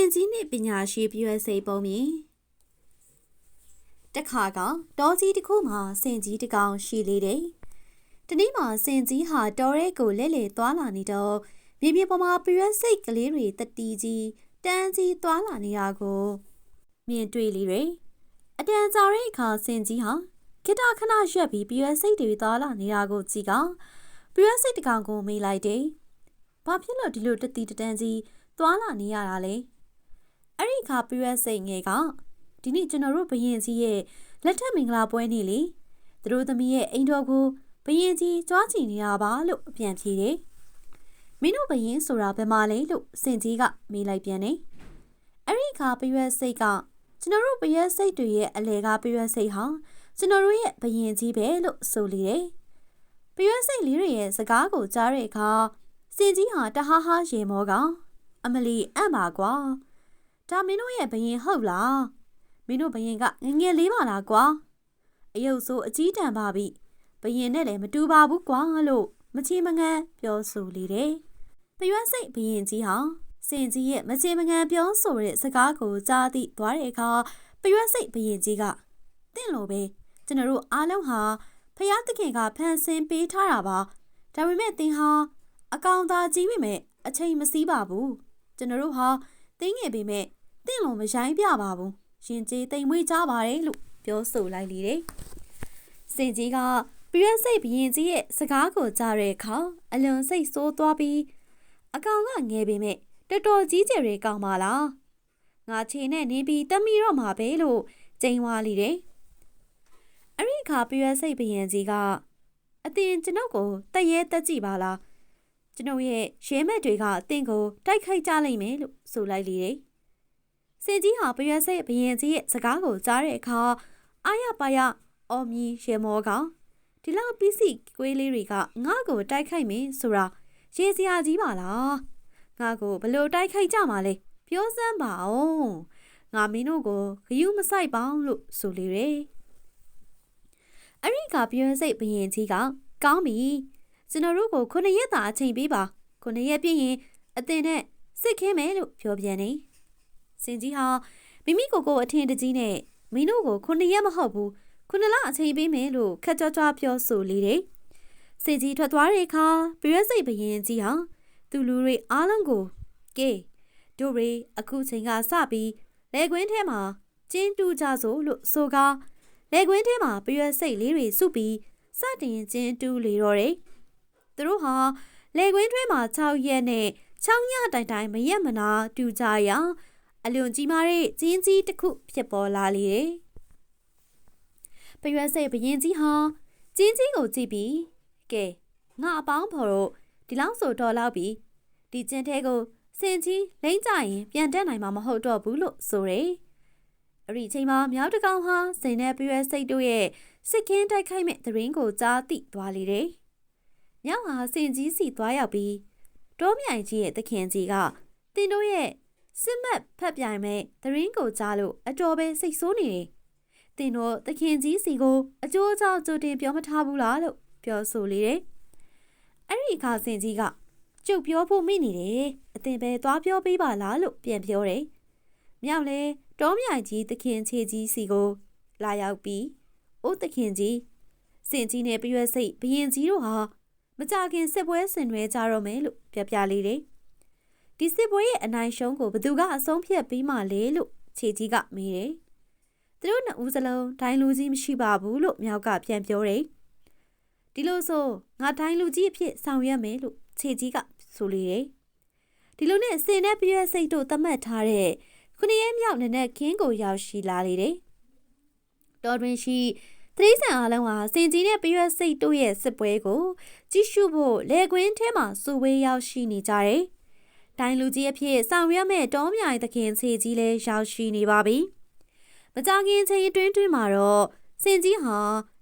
င်ကြီးနှင့်ပညာရှိပြည့်စိတ်ပုံမြင်တခါကတောကြီးတစ်ခုမှာစင်ကြီးတစ်ကောင်ရှိလေတယ်။ဒီနေ့မှာစင်ကြီးဟာတော်ရဲကိုလဲလေသွားလာနေတော့မြေပြင်ပေါ်မှာပြည့်စိတ်ကလေးတွေတတီကြီးတန်းကြီးသွားလာနေတာကိုမြင်တွေ့လေတယ်။အတန်ကြာတဲ့အခါစင်ကြီးဟာခိတခဏရက်ပြီးပြည့်စိတ်တွေသွားလာနေတာကိုကြည့်ကပြည့်စိတ်တစ်ကောင်ကိုမေးလိုက်တယ်။ဘာဖြစ်လို့ဒီလိုတတီတတန်းကြီးသွားလာနေရတာလဲ။ အဲ့ဒီအခါပြည့်စိတ်ငယ်ကဒီနေ့ကျွန်တော်တို့ဘရင်ကြီးရဲ့လက်ထက်မင်္ဂလာပွဲနေ့လေသူတို့သမီးရဲ့အိမ်တော်ကိုဘရင်ကြီးကြွားချီနေတာပါလို့အပြန်ဖြေတယ်မင်းတို့ဘရင်ဆိုတာဘယ်မှာလဲလို့စင်ကြီးကမေးလိုက်ပြန်တယ်အဲ့ဒီအခါပရွက်စိတ်ကကျွန်တော်တို့ပရွက်စိတ်တွေရဲ့အလဲကပရွက်စိတ်ဟာကျွန်တော်တို့ရဲ့ဘရင်ကြီးပဲလို့ဆိုလေတယ်ပရွက်စိတ်လေးတွေရဲ့စကားကိုကြားတဲ့အခါစင်ကြီးဟာတဟားဟားရေမောကအမလီအံ့ပါကွာ ဒါမင်းတို့ရဲ့ဘရင်ဟုတ်လားမင်းတို့ဘရင်ကငငယ်လေးပါလားကွာအယုတ်ဆိုးအကြီးတန်းပါပြီဘရင်နဲ့လည်းမတူပါဘူးကွာလို့မချေမငန်းပြောဆိုလေတယ်ပရွက်စိတ်ဘရင်ကြီးဟာစင်ကြီးရဲ့မချေမငန်းပြောဆိုတဲ့စကားကိုကြားသိသွားတဲ့အခါပရွက်စိတ်ဘရင်ကြီးကတင့်လို့ပဲကျွန်တော်တို့အားလုံးဟာဖျားသခင်ကဖန်ဆင်းပေးထားတာပါဒါပေမဲ့သင်ဟာအကောင်သာကြီးပြီမဲ့အချိန်မစည်းပါဘူးကျွန်တော်တို့ဟာတင်းငယ်ပေမဲ့ တင့်လို့မရိုင်းပြပါဘူးရင်ကျေးတိမ်မွေးကြပါတယ်လို့ပြောဆိုလိုက်လေတယ်။စင်ကြီးကပြည့်စိတ်ဘရင်ကြီးရဲ့စကားကိုကြားတဲ့အခါအလွန်စိတ်ဆိုးသွားပြီးအကောင်ကငယ်ပေမဲ့တော်တော်ကြီးကျယ်တွေကောင်းပါလား။ငါခြေနဲ့နင်းပြီးတမိတော့မှာပဲလို့ကျိန်ဝါလိတယ်။အဲ့ဒီအခါပြည့်စိတ်ဘရင်ကြီးကအတင်ကျွန်ုပ်ကိုတရဲတက်ကြည့်ပါလား။ကျွန်ုပ်ရဲ့ရဲမက်တွေကအတင်ကိုတိုက်ခိုက်ကြလိမ့်မယ်လို့ဆိုလိုက်လေတယ်။ စင်ကြီးဟာပရွက်စိတ်ဘရင်ကြီးရဲ့စကားကိုကြားတဲ့အခါအာရပါရအော်မီရေမောကဒီလောက်ပစ္စည်းကွေးလေးတွေကငါ့ကိုတိုက်ခိုက်မင်းဆိုတာရေစရာကြီးပါလားငါကိုဘလို့တိုက်ခိုက်ကြမှာလဲပြောစမ်းပါအောင်ငါမင်းတို့ကိုဂယုမဆိုင်ပါလို့ဆိုလေတယ်အဲ့ဒီကပြောစိတ်ဘရင်ကြီးကကောင်းပြီကျွန်တော်တို့ကိုခုနှစ်ရက်သာအချိန်ပေးပါခုနှစ်ရက်ပြည့်ရင်အတင်နဲ့စစ်ခင်းမယ်လို့ပြောပြန်နေ စင်ကြီးဟာမိမိကိုယ်ကိုအထင်တကြီးနဲ့မင်းတို့ကိုခုနှစ်ရက်မဟုတ်ဘူးခုနှစ်လအချိန်ပေးမယ်လို့ခက်ကြွကြွပြောဆိုလေတယ်။စင်ကြီးထွက်သွားတဲ့အခါပြည့်စိတ်ဘရင်ကြီးဟာသူလူတွေအားလုံးကိုကဲတို့တွေအခုချိန်ကစပြီးလေကွင်းထဲမှာကျင်းတူကြစို့လို့ဆိုကားလေကွင်းထဲမှာပြည့်စိတ်လေးတွေစုပြီးစတင်ကျင်းတူလေတော့တယ်။သူတို့ဟာလေကွင်းထဲမှာ6ရက်နဲ့6ညတိုင်တိုင်မရက်မနာတူကြရအ လွန်ကြီးမားတဲ့ကျင်းကြီးတစ်ခုဖြစ်ပေါ်လာလေတယ်။ပရွက်စိတ်ဘရင်ကြီးဟာကျင်းကြီးကိုကြည့်ပြီးကဲငါအပေါင်းဖော်တော့ဒီလောက်ဆိုတော်လောက်ပြီဒီကျင်းထဲကိုစင်ကြီးလိမ့်ကြရင်ပြန်တက်နိုင်မှာမဟုတ်တော့ဘူးလို့ဆိုတယ်။အဲ့ဒီချိန်မှာမြောက်တကောင်ဟာစင်နဲ့ပရွက်စိတ်တို့ရဲ့စစ်ကင်းတိုက်ခိုက်မဲ့သတင်းကိုကြားသိသွားလေတယ်။မြောက်ဟာစင်ကြီးစီသွားရောက်ပြီးတောမြိုင်ကြီးရဲ့သခင်ကြီးကတင်တို့ရဲ့ စစ်မှတ်ဖတ်ပြိုင်မဲ့သတင်းကိုကြားလို့အတော်ပဲစိတ်ဆိုးနေတယ်။တင်တို့သခင်ကြီးစီကိုအကျိုးအကြောင်းကြိုတင်ပြောမထားဘူးလားလို့ပြောဆိုလေတယ်။အဲ့ဒီအခါစင်ကြီးကကျုပ်ပြောဖို့မိနေတယ်။အတင်ပဲသွားပြောပေးပါလားလို့ပြန်ပြောတယ်။မြောက်လဲတောမြိုင်ကြီးသခင်ချေကြီးစီကိုလာရောက်ပြီးအိုးသခင်ကြီးစင်ကြီးနဲ့ပြရွက်စိတ်ဘရင်ကြီးတို့ဟာမကြခင်စစ်ပွဲဆင်နွှဲကြတော့မယ်လို့ပြပြလေးတယ်။ ဒီစစ်ပွဲရဲ့အနိုင်ရှုံးကိုဘသူကအဆုံးဖြတ်ပြီးမှလဲလို့ခြေကြီးကမေးတယ်။သူတို့နှစ်ဦးစလုံးဒိုင်းလူကြီးမရှိပါဘူးလို့မြောက်ကပြန်ပြောတယ်။ဒီလိုဆိုငါဒိုင်းလူကြီးအဖြစ်ဆောင်ရွက်မယ်လို့ခြေကြီးကဆိုလေတယ်။ဒီလိုနဲ့စင်နဲ့ပြည့်စိတ်တို့သတ်မှတ်ထားတဲ့ခုနှစ်ရက်မြောက်နဲ့ခင်းကိုရောက်ရှိလာလေတယ်။တော်တွင်ရှိသတိဆန်အားလုံးဟာစင်ကြီးနဲ့ပြည့်စိတ်တို့ရဲ့စစ်ပွဲကိုကြည့်ရှုဖို့လေကွင်းထဲမှာစုဝေးရောက်ရှိနေကြတယ်။ တိုင်းလူကြီးအဖြစ်ဆောင်ရွက်မဲ့တောမြိုင်သခင်ခြေကြီးလည်းရောက်ရှိနေပါပြီ။မကြခင်ချိန်အတွင်းတွင်းမှာတော့စင်ကြီးဟာ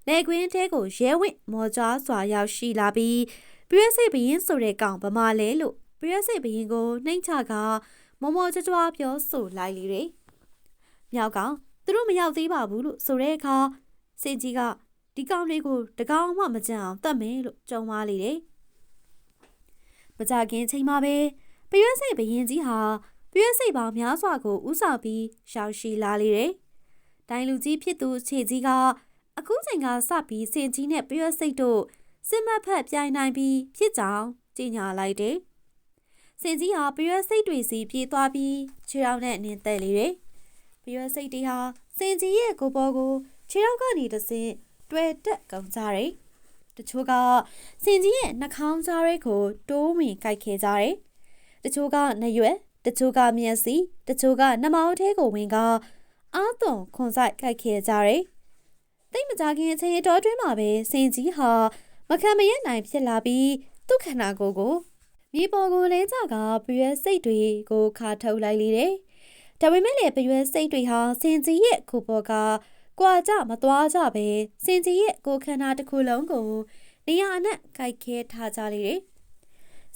လက်ကွင်းထဲကိုရဲဝင့်မော်ကြားစွာရောက်ရှိလာပြီးပြည့်စိတ်ဘရင်ဆိုတဲ့ကောင်ဗမာလဲလို့ပြည့်စိတ်ဘရင်ကိုနှိမ့်ချကမော်မော်ကြွကြွပြောဆိုလိုက်လေတယ်။မြောက်ကောင်သူတို့မရောက်သေးပါဘူးလို့ဆိုတဲ့အခါစင်ကြီးကဒီကောင်လေးကိုတကောင်မှမကြံအောင်တတ်မယ်လို့ကြုံသွားလေတယ်။မကြခင်ချိန်မှာပဲ ပရွက်စိတ်ဘရင်ကြီးဟာပြည့်စိတ်ပေါင်းများစွာကိုဥဆောင်ပြီးရှောက်ရှိလာလေတယ်။တိုင်းလူကြီးဖြစ်သူခြေကြီးကအခုချိန်ကစပြီးစင်ကြီးနဲ့ပြည့်စိတ်တို့စစ်မှတ်ဖက်ပြိုင်နိုင်ပြီးဖြစ်ကြောင်းကြေညာလိုက်တယ်။စင်ကြီးဟာပြည့်စိတ်တွေစီပြေးသွားပြီးခြေထောက်နဲ့နင်းသက်လေတယ်။ပြည့်စိတ်တွေဟာစင်ကြီးရဲ့ကိုပေါ်ကိုခြေထောက်ကနေတဆင့်တွေ့တက်ကုန်ကြတယ်။တချို့ကစင်ကြီးရဲ့နှာခေါင်းကြားရဲကိုတိုးဝင်ကြိုက်ခဲ့ကြတယ်။ တချို့ကနှရွက်တချို့ကမျက်စိတချို့ကနှမောင်းထဲကိုဝင်ကအာသွန်ခွန်ဆိုင်ကြိုက်ခဲ့ကြတယ်။တိတ်မကြခင်အချိန်တော်တွင်းမှာပဲစင်ကြီးဟာမခံမရနိုင်ဖြစ်လာပြီးသူ့ခန္ဓာကိုယ်ကိုမြေပေါ်ကိုလဲကြကပရွယ်စိတ်တွေကိုခါထုတ်လိုက်လေတယ်။ဒါပေမဲ့လည်းပရွယ်စိတ်တွေဟာစင်ကြီးရဲ့ကိုပေါ်ကကွာကြမသွားကြပဲစင်ကြီးရဲ့ကိုခန္ဓာတစ်ခုလုံးကိုနေရာနဲ့ကြိုက်ခဲထားကြလေတယ်။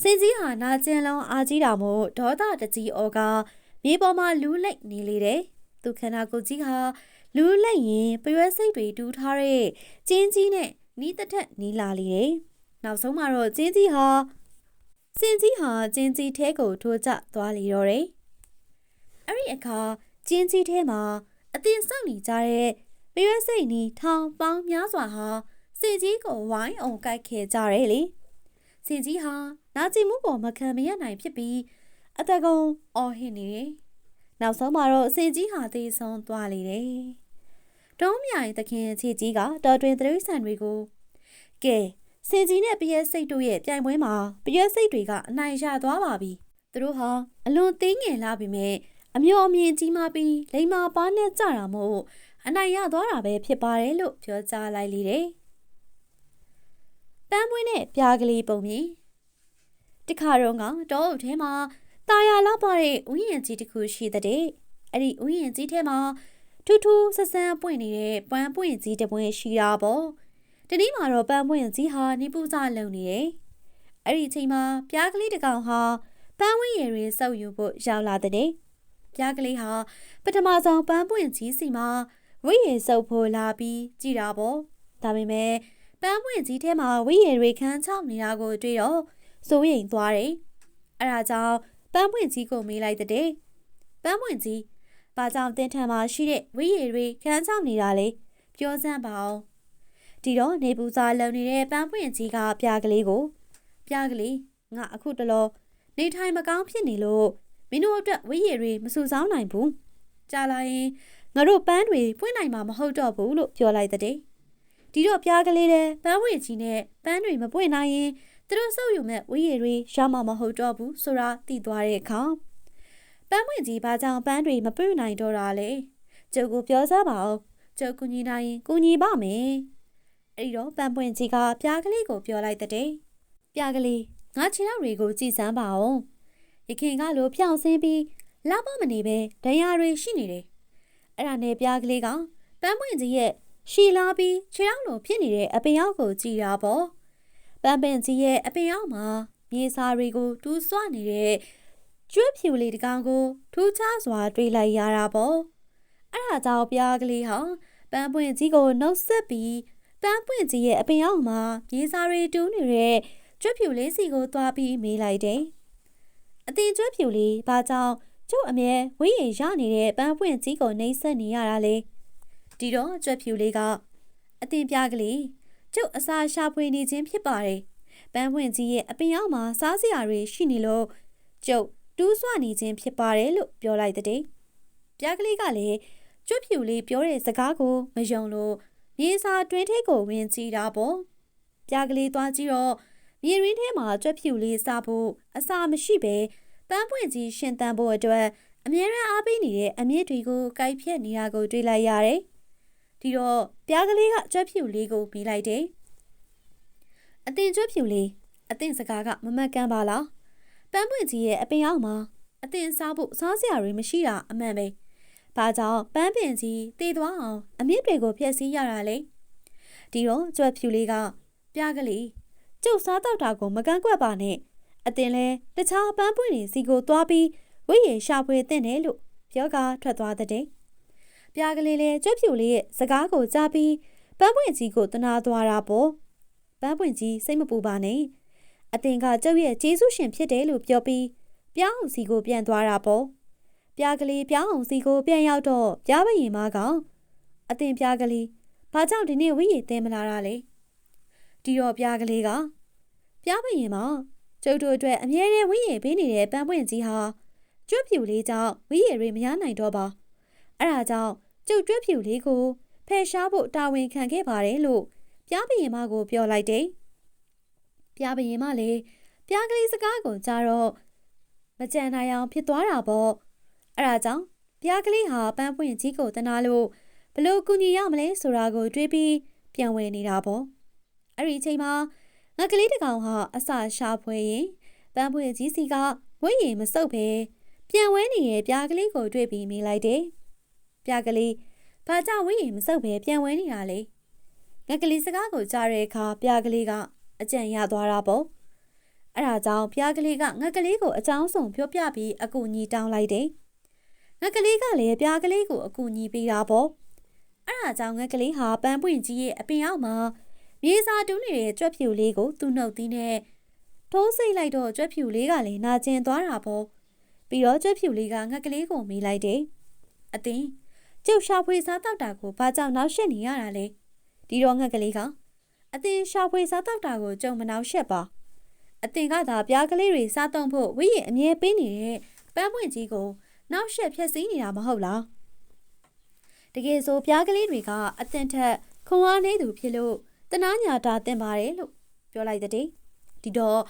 စင်ကြီးဟာနာကျင်လုံးအားကြီးတာမို့ဒေါသတကြီးအော်ကမြေပေါ်မှာလူးလိုက်နေလေတယ်။သူခန္ဓာကိုယ်ကြီးဟာလူးလိုက်ရင်ပရွယ်စိတ်တွေတူးထားတဲ့ကျင်းကြီးနဲ့နီးတစ်ထက်နီးလာလေတယ်။နောက်ဆုံးမှာတော့ကျင်းကြီးဟာစင်ကြီးဟာကျင်းကြီးထဲကိုထိုးကျသွားလေတော့တယ်။အဲ့ဒီအခါကျင်းကြီးထဲမှာအတင်ဆောက်နေကြတဲ့ပရွက်စိတ်နီထောင်ပေါင်းများစွာဟာစင်ကြီးကိုဝိုင်းအောင်ကြိုက်ခဲ့ကြတယ်လေ။စင်ကြီးဟာ နာကျင်မှုပေါ်မခံမရနိုင်ဖြစ်ပြီးအတကုံအော်ဟစ်နေတယ်။နောက်ဆုံးမှာတော့စင်ကြီးဟာသေဆုံးသွားလေတယ်။တုံးမြိုင်သခင်ချီကြီးကတော်တွင်သတိဆန်တွေကိုကဲစင်ကြီးနဲ့ပရက်စိတ်တို့ရဲ့ပြိုင်ပွဲမှာပရက်စိတ်တွေကအနိုင်ရသွားပါပြီ။သူတို့ဟာအလွန်သေးငယ်လာပြီမဲ့အမျိုးအမြင်ကြီးမားပြီးလိမ္မာပါနဲ့ကြတာမို့အနိုင်ရသွားတာပဲဖြစ်ပါတယ်လို့ပြောကြားလိုက်လေတယ်။ပန်းပွင့်နဲ့ပြားကလေးပုံမြင် တခါတော့ကတောအုပ်ထဲမှာတာယာလောက်ပါတဲ့ဥယျာဉ်ကြီးတစ်ခုရှိတဲ့အဲ့ဒီဥယျာဉ်ကြီးထဲမှာထူးထူးဆန်းဆန်းပွင့်နေတဲ့ပန်းပွင့်ကြီးတစ်ပွင့်ရှိတာပေါ့။ဒီနေ့မှာတော့ပန်းပွင့်ကြီးဟာနေပူစာလုံနေတယ်။အဲ့ဒီအချိန်မှာပြားကလေးတစ်ကောင်ဟာပန်းဝင်းရည်တွေစုပ်ယူဖို့ရောက်လာတဲ့။ပြားကလေးဟာပထမဆုံးပန်းပွင့်ကြီးစီမှာဝိရည်စုပ်ဖို့လာပြီးကြည်တာပေါ့ဒါပေမဲ့ပန်းပွင့်ကြီးထဲမှာဝိရည်တွေခန်းချောက်နေတာကိုတွေ့တော့ စိုးရိမ်သွားတယ်အဲဒါကြောင့်ပန်းပွင့်ကြီးကိုမေးလိုက်တဲ့ပန်းပွင့်ကြီးဘာကြောင့်တင်းထန်မှာရှိတဲ့ဝိရည်တွေခန်းချောက်နေတာလဲပြောစမ်းပါအောင်ဒီတော့နေပူစာလုံနေတဲ့ပန်းပွင့်ကြီးကပြားကလေးကို ပြားကလေးငါအခုတလောနေထိုင်မကောင်းဖြစ်နေလို့မင်းတို့အတွက်ဝိရည်တွေမဆူဆောင်းနိုင်ဘူးကြာလာရင်ငါတို့ပန်းတွေပွင့်နိုင်မှာမဟုတ်တော့ဘူးလို့ပြောလိုက်တဲ့ဒီတော့ပြားကလေးတဲ့ပန်းဝေကြီးနဲ့ပန်းတွေမပွင့်နိုင်ရင် သူတို့စုပ်ယူမဲ့ဝေးရည်တွေရမှာမဟုတ်တော့ဘူးဆိုတာသိသွားတဲ့အခါပန်းဝေကြီးဘာကြောင့်ပန်းတွေမပွင့်နိုင်တော့တာလဲကျုပ်ကိုပြောစားပါဦးကျုပ်ကူညီနိုင်ရင်ကူညီပါမယ်အဲ့ဒီတော့ပန်းပွင့်ကြီးကပြားကလေးကိုပြောလိုက်တဲ့ပြားကလေးငါခြေထောက်တွေကိုကြည်စမ်းပါအောင်ရခင်ကလိုဖြောင်းဆင်းပြီးလာမမနေပဲဒဏ်ရာတွေရှိနေတယ်အဲ့ဒါနဲ့ပြားကလေးကပန်းပွင့်ကြီးရဲ့ရှီလာပြီးခြေထောက်လိုဖြစ်နေတဲ့အပင်ရောက်ကိုကြည်တာပေါ့ ပန်းပင်ကြီးရဲ့အပင်ရောက်မှာမြေစာတွေကိုတူးဆွနေတဲ့ကျွတ်ဖြူလေးတကောင်ကိုထူးခြားစွာတွေ့လိုက်ရတာပေါ့အဲ့ဒါကြောင့်ပြားကလေးဟာပန်းပွင့်ကြီးကိုနှုတ်ဆက်ပြီးပန်းပွင့်ကြီးရဲ့အပင်ရောက်မှာမြေစာတွေတူးနေတဲ့ကျွတ်ဖြူလေးစီကိုသွားပြီးမေးလိုက်တယ်အတင်ကျွတ်ဖြူလေးဘာကြောင့်ကျုပ်အမြဲဝိရင်ရနေတဲ့ပန်းပွင့်ကြီးကိုနှိမ့်ဆက်နေရတာလေဒီတော့ကြွက်ဖြူလေးကအတင်ပြကလေး ကျုပ်အစာရှာဖွေနေခြင်းဖြစ်ပါတယ်ပန်းပွင့်ကြီးရဲ့အပင်အောက်မှာစားစရာတွေရှိနေလို့ကျုပ်တူးဆွနေခြင်းဖြစ်ပါတယ်လို့ပြောလိုက်တဲ့ပြကလေးကလည်းကျွတ်ဖြူလေးပြောတဲ့စကားကိုမယုံလို့မြေစာတွင်းထဲကိုဝင်ကြည့်တာပေါ့ပြကလေးသွားကြည့်တော့မြေရင်းထဲမှာကြွက်ဖြူလေးစားဖို့အစာမရှိပဲပန်းပွင့်ကြီးရှင်သန်ဖို့အတွက်အမြဲတမ်းအားပေးနေတဲ့အမြင့်တွေကိုကိုက်ဖြတ်နေတာကိုတွေ့လိုက်ရတယ်။ ဒီတော့ပြားကလေးကကြွက်ဖြူလေးကိုပြီးလိုက်တယ်။အတင်ကြွက်ဖြူလေးအတင်စကားကမမတ်ကန်းပါလား။ပန်းပွင့်ကြီးရဲ့အပင်အောက်မှာအတင်စားဖို့စားစရာတွေမရှိတာအမှန်ပဲ။ဘာကြောင့်ပန်းပင်ကြီးတည်သွားအောင်အမြင့်တွေကိုဖျက်ဆီးရတာလဲ။ဒီတော့ကြွက်ဖြူလေးကပြားကလေးကျုပ်စားတော့တာကိုမကန့်ကွက်ပါနဲ့။အတင်လဲတခြားပန်းပွင့်တွေစီကိုသွားပြီးဝိရေရှာဖွေတဲ့တယ်လို့ပြောကထွက်သွားတဲ့ ပြားကလေးလဲကြွက်ဖြူလေးရဲ့စကားကိုကြားပြီးပန်းပွင့်ကြီးကိုတနာသွားတာပေါ့ပန်းပွင့်ကြီးစိတ်မပူပါနဲ့အတင်ကကျုပ်ရဲ့ကျေးဇူးရှင်ဖြစ်တယ်လို့ပြောပြီးပြောင်းစီကိုပြန်သွားတာပေါ့ပြားကလေးပြောင်းအောင်စီကိုပြန်ရောက်တော့ပြားပရင်မကောင်အတင်ပြားကလေးဘာကြောင့်ဒီနေ့ဝိရည်သင်မလာတာလဲဒီတော့ပြားကလေးကပြားပရင်မကျုပ်တို့အတွက်အမြဲတမ်းဝိရည်ပေးနေတဲ့ပန်းပွင့်ကြီးဟာကျွတ်ဖြူလေးကြောင့်ဝိရည်တွေမရနိုင်တော့ပါ အဲ့ဒါကြောင့်ကျုပ်ကျွတ်ဖြူလေးကိုဖယ်ရှားဖို့တာဝန်ခံခဲ့ပါတယ်လို့ပြားပရင်မကိုပြောလိုက်တယ်ပြားပရင်မလည်းပြားကလေးစကားကိုကြားတော့မကြံနိုင်အောင်ဖြစ်သွားတာပေါ့အဲ့ဒါကြောင့်ပြားကလေးဟာပန်းပွင့်ကြီးကိုတနာလို့ဘလို့ကူညီရမလဲဆိုတာကိုတွေးပြီးပြန်ဝယ်နေတာပေါ့အဲ့ဒီအချိန်မှာငါကလေးတစ်ကောင်ဟာအစာရှာဖွေရင်ပန်းပွင့်ကြီးစီကဝိရည်မစုပ်ပဲပြန်ဝဲနေတဲ့ပြားကလေးကိုတွေ့ပြီးမိလိုက်တယ် ပြားကလေးဘာကြောင့်ဝိရည်မစုပ်ပဲပြန်ဝဲနေတာလဲငါကလေးစကားကိုကြားတဲ့အခါပြားကလေးကအကြံရသွားတာပေါ့အဲ့ဒါကြောင့်ပြားကလေးကငါကလေးကိုအကြောင်းစုံပြောပြပြီးအကူအညီတောင်းလိုက်တယ်ငါကလေးကလည်းပြားကလေးကိုအကူအညီပေးတာပေါ့အဲ့ဒါကြောင့်ငါကလေးဟာပန်းပွင့်ကြီးရဲ့အပင်အောက်မှာမြေစာတူးနေတဲ့ကြွက်ဖြူလေးကိုသူ့နှုတ်သီးနဲ့ထိုးစိတ်လိုက်တော့ကြွက်ဖြူလေးကလည်းနာကျင်သွားတာပေါ့ပြီးတော့ကြွက်ဖြူလေးကငါကလေးကိုမေးလိုက်တယ်အတင်း ကျုပ်ရှာဖွေစားတောက်တာကိုဘာကြောင့်နောက်ရှက်နေရတာလဲဒီတော့ငါကလေးကအတင်းရှာဖွေစားတောက်တာကိုကြုံမနောက်ရှက်ပါအတင်ကသာပြားကလေးတွေစားသုံးဖို့ဝိရအမြဲပေးနေတဲ့ပန်းပွင့်ကြီးကိုနောက်ရှက်ဖြက်စီးနေတာမဟုတ်လားတကယ်ဆိုပြားကလေးတွေကအတင်ထက်ခွန်အားနေသူဖြစ်လို့တနာညာတာတင်ပါတယ်လို့ပြောလိုက်တဲ့ဒီတော့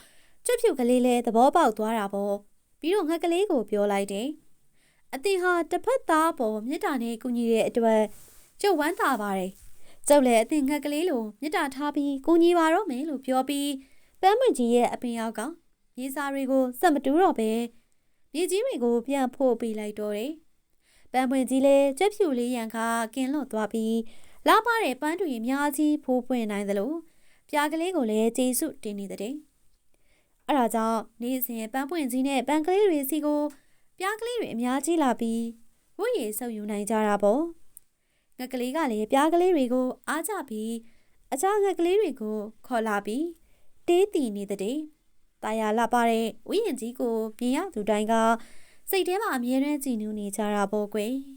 ကျွတ်ဖြူကလေးလည်းသဘောပေါက်သွားတာပေါ့ပြီးတော့ငှက်ကလေးကိုပြောလိုက်တယ် အတင်ဟာတစ်ဖက်သားပေါ်မြစ်တာနဲ့ကူညီတဲ့အတွက်ကျုပ်ဝမ်းသာပါတယ်ကျုပ်လည်းအတင်ငှက်ကလေးလိုမြစ်တာထားပြီးကူညီပါတော့မယ်လို့ပြောပြီးပန်းမွင့်ကြီးရဲ့အပင်ရောက်ကမြေစာတွေကိုစက်မတူးတော့ပဲမြေကြီးတွေကိုပြန်ဖို့ပေးလိုက်တော့တယ်။ပန်းပွင့်ကြီးလည်းကြက်ဖြူလေးရန်ကကင်းလွတ်သွားပြီးလာပါတဲ့ပန်းတွေအများကြီးဖိုးပွင့်နိုင်သလိုပြားကလေးကိုလည်းကျေစုတင်နေတဲ့။အဲ့ဒါကြောင့်နေ့စဉ်ပန်းပွင့်ကြီးနဲ့ပန်းကလေးတွေစီကို ပြားကလေးတွေအများကြီးလာပြီးဝိရေဆုပ်ယူနိုင်ကြတာပေါ့။ငကလေးကလည်းပြားကလေးတွေကိုအားကြပြီးအခြားငကလေးတွေကိုခေါ်လာပြီးတေးတီနေတဲ့။တာယာလာပါတဲ့ဝိရင်ကြီးကိုပြင်ရသူတိုင်းကစိတ်ထဲမှာအမြဲတမ်းကြည်နူးနေကြတာပေါ့ကွယ်။